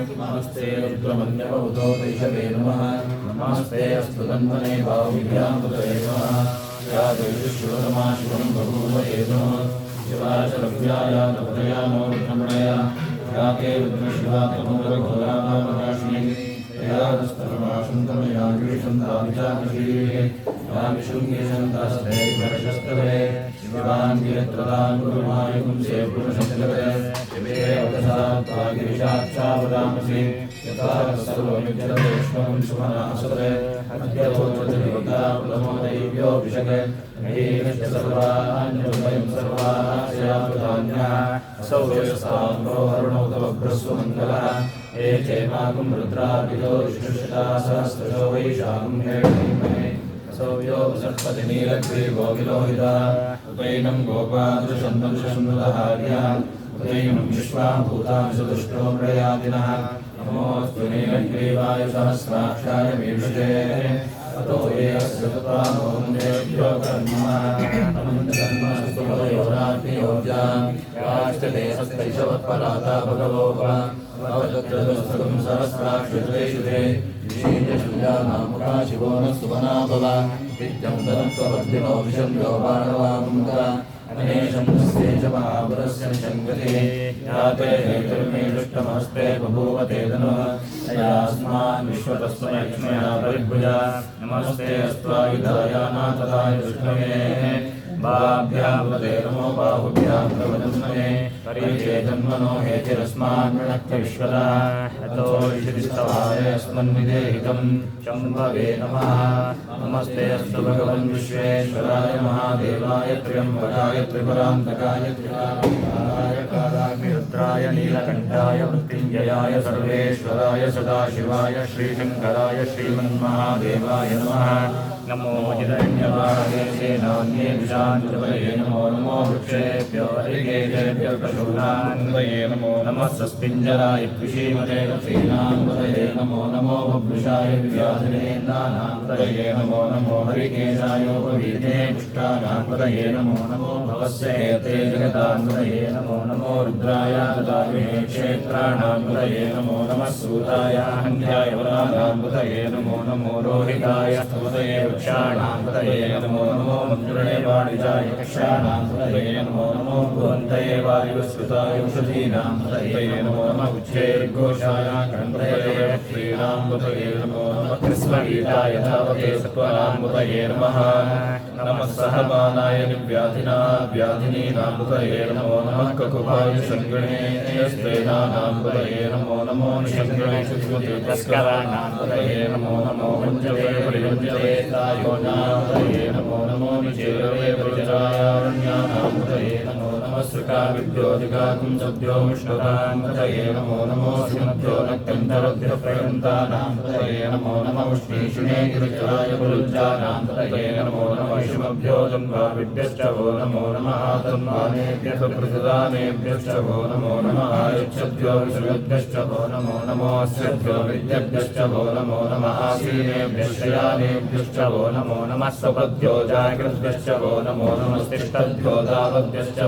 नमस्ते रुद्रमन्यवबुधो दैशवे नमः। नमस्ते अस्तु तन्मने भावविद्यामृतये नमः। या शिवं बभूवये नमः। शिवाचलव्याय नवदया नो रुद्रमणया। या ते रुद्रशिवा या विशुङ्गीषन्तास्ते वर्षस्तवे शिवान् गिरत्रदान् गुरुमाय पुंसे पुरुषस्तवे शिवे अवसात्वा गिरिशाक्षावदामसि यथा सर्वमित्यदेष्मं सुमनासते अद्यवोचदेवता प्रमोदैव्यो विशके महीनश्च सर्वाण्यवयं सर्वास्यावधान्यः असौ यशसाम्रो अरुणौ तव भ्रस्वमङ्गलः ये चेमागुं रुद्राभितो विशुषता सहस्रशो वैशाखं हेमहे सौव्यो सरस्वतिनीलग्रीवो विलोहिता उपैनं गोपादृशन्दं शशुन्दहार्या उदैनं विश्वाभूतांशदुष्टो प्रयातिनः नमोऽस्तु नीलग्रीवाय सहस्राक्षाय मीषे अतो ये अस्य तत्त्वामोन्देभ्यो कर्मः अनन्तकर्मस्तु भवयोराज्ञयोज्यान् याश्चते सस्तैषवत्पराता भगवो वा भवदग्रदस्तकं सहस्राक्षुते शिवो न सुमना भव विद्यं तदत्ववर्धिनो विशं यो बाणवामुदा अनेशं तस्येष महापुरस्य निशङ्गते याते हेतुर्मे दुष्टमस्ते बभूवते धनुः तयास्मान् विश्वतस्मयक्ष्मया परिभुजा नमस्ते अस्त्वायुधायाना अस्त्वायुधायानाथदाय विष्णवे बाभ्यामते नमो बाहुभ्यां प्रवदन्मने परिचे जन्मनो हेतिरस्मान् विश्वदा नमः। नमस्ते अस्तु भगवन् विश्वेश्वराय महादेवाय त्र्यम्बकाय त्रिपुरान्तकाय त्रिकालाय कालाग्निरुद्राय नीलकण्ठाय, मृत्युञ्जयाय, सर्वेश्वराय, सदाशिवाय, श्रीशङ्कराय, श्रीमन्महादेवाय नमः। नमो हिरण्यवाहेशेनान्ये विशान्तवये नमो नमो वृक्षेभ्यो हरिकेशेभ्यो पशूनान्वये नमो, नमः सस्मिञ्जराय कृषीमते रथीनान्वये नमो नमो बभ्रुषाय व्याधिनेन्द्रानान्वये नमो नमो हरिकेशायोपवीते पुष्टानान्वये नमो नमो भवस्य हेते जगदान्वये नमो नमो रुद्राय तदाविहे क्षेत्राणान्वये नमो नमः सूताय हन्याय वरानान्वये नमो नमो रोहिताय स्तवतये वृक्षाणान्वये नमो नमो मन्त्रिणे वाणिजाय कक्षाणान्वये नमो नमो भुवन्तये वायुस्कृताय औषधीनान्वये नमो नमः उच्चैर्घोषाय कण्ठये श्रीरान्वये नमो नमः कृष्णगीताय धावते सत्त्वनान्वये नमः नमः सहमानाय निर्व्याधिना व्याधिनीनान्वये नमो नमः ककुभाय सङ्गणे स्त्रेणानान्वये नमो नमो निषङ्गणे सुकृते तस्कराणान्वये नमो नमो मञ्जवे नमो नमः सृकाविद्योदिकाकुं सद्यो विष्णुरान्वये नमो नमो श्रीमद्यो नक्कन्तरभ्यप्रयन्तानान्वये नमो नमः उष्णीषिणे गिरिजराय बलुज्जानान्वये नमो नमः विषमभ्यो जन्माविभ्यश्च वो नमो नमः तन्मानेभ्यः प्रतिदानेभ्यश्च वो नमो नमः आयुच्छद्यो विषयभ्यश्च वो नमो नमो अस्यभ्यो विद्यभ्यश्च नमो नमः आसीनेभ्यश्चयानेभ्यश्च वो नमो नमः स्वपद्यो जागृद्भ्यश्च वो नमो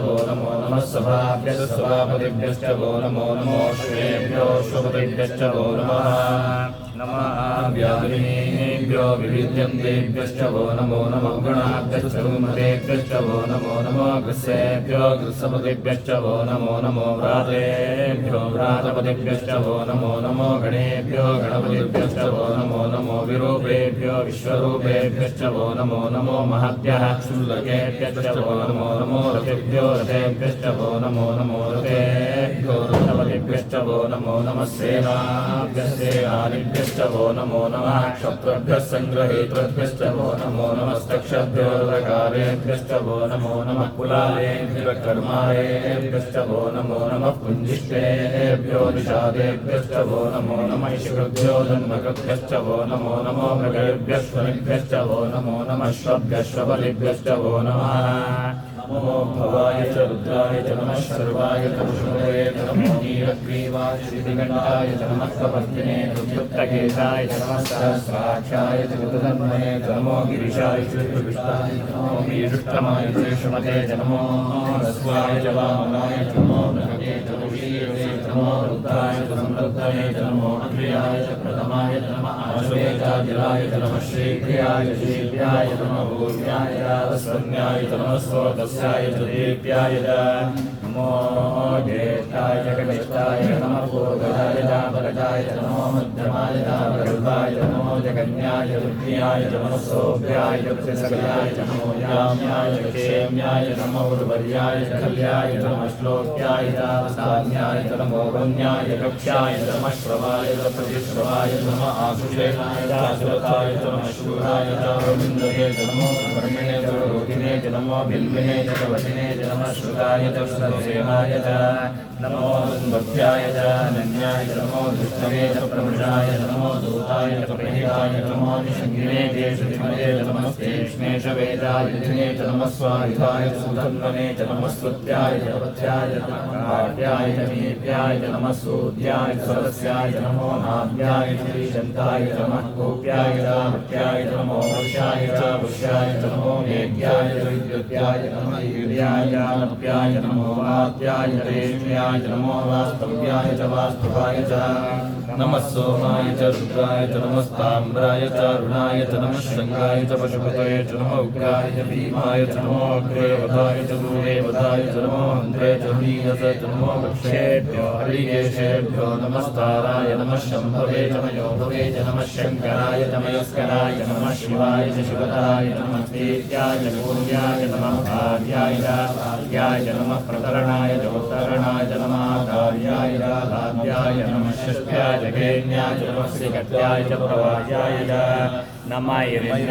वो नमो नमः सभाभ्यः सभापतिभ्यश्च वो नमो नमो श्रेभ्यो शुभतिभ्यश्च वो नमः। नमः व्याधिनेभ्यो विविध्यन्तेभ्यश्च वो नमो नमः गुणाभ्यश्च गुमतेभ्यश्च वो नमो नमो ग्रसेभ्यो ग्रसपतिभ्यश्च वो नमो नमो व्रातेभ्यो व्रातपतिभ्यश्च वो नमो नमो गणेभ्यो गणपतिभ्यश्च वो नमो नमो विरूपेभ्यो विश्वरूपेभ्यश्च वो नमो नमो महद्यः शुल्लकेभ्यश्च वो नमो नमो रथेभ्यो रथेभ्यश्च वो नमो नमो रथेभ्यो रथपतिभ्यश्च वो नमो नमः सेनाभ्यस्तेनादिभ्यश्च वो नमो नमः क्षत्रभ्यः सङ्ग्रहेतृभ्यश्च वो नमो नमस्तक्षभ्यो रकारेभ्यश्च वो नमो नमः कुलालेभ्यः कर्मारेभ्यश्च वो नमो नमः पुञ्जिष्टेभ्यो निषादेभ्यश्च वो नमो नमः शिवभ्यो जन्मकृभ्यश्च वो नमो नमो मृगेभ्यश्वनिभ्यश्च वो नमो नमः श्वभ्यश्वबलिभ्यश्च नमः नमो भवाय च रुद्राय च नमः सर्वाय च नमो नीलग्रीवाय श्रीगण्डाय च नमः कपर्दिने रुद्रकेशाय च गिरिशाय श्रीविष्टाय नमो वीरुष्टमाय रस्वाय च वामनाय च नमो नृहते च रुद्राय च समृद्धये च नमो च प्रथमाय च नमः च नमः श्रीप्रियाय च नमः भूर्याय च च नमः स्रोतस्याय च दीप्याय च नमो ज्येष्ठाय च कनिष्ठाय च नमः पूर्वजाय च परजाय च नमो मध्यमाय च प्रगल्भाय च नमो जगन्याय च तृतीयाय च नमः सोभ्याय च प्रतिसर्याय च नमो याम्याय च क्षेम्याय च नमो उर्वर्याय च कल्याय च नमः श्लोक्याय च सान्याय च नमो वन्याय च कक्ष्याय च नमः श्रवाय च प्रतिश्रवाय च नमः आशुषेणाय च श्रताय च नमः शूराय च रविन्दये च नमो ब्रह्मणे च रोहिणे च नमो बिल्विने च वचने च नमः श्रुताय च श्रुतसेनाय च, नमो भक्त्याय च अनन्याय नमो दुष्टवे च प्रमृषाय नमो दूताय च प्रहिताय नमो निषङ्गिने च श्रुतिमये च नमस्तेष्णे च, वेदाय दिने च नमः स्वायुधाय सुधन्वने च नमः स्तुत्याय च, पथ्याय च काट्याय च नीत्याय च नमः सूद्याय च सरस्याय च, नमो नाभ्याय श्रीशन्ताय च नमः गोप्याय च च, नमो वर्षाय च पुष्याय च, नमो मेघ्याय च, विद्युत्याय नमः च नमो वात्याय रेष्म्याय नमो वास्तव्याय च वास्तवाय च नमः सोमाय च रुद्राय च नमस्ताम्राय च अरुणाय च नमः शृङ्गाय च पशुपतये च नमो उग्राय च भीमाय च नमो अग्रे वधाय च दूरे वधाय च नमो हन्त्रे च ह्रीयस च नमो वृक्षेभ्यो, हरिकेशेभ्यो, नमस्ताराय नमः शम्भवे च मयोभवे च नमः शङ्कराय च मयस्कराय नमः शिवाय च शिवतराय नमः तेत्याय च पूर्याय नमः भार्याय च नमः प्रतरणाय जोत्तरणाय नमः च नमः षष्ट्याय च नमः श्रीकट्याय च प्रवाह्याय नमः।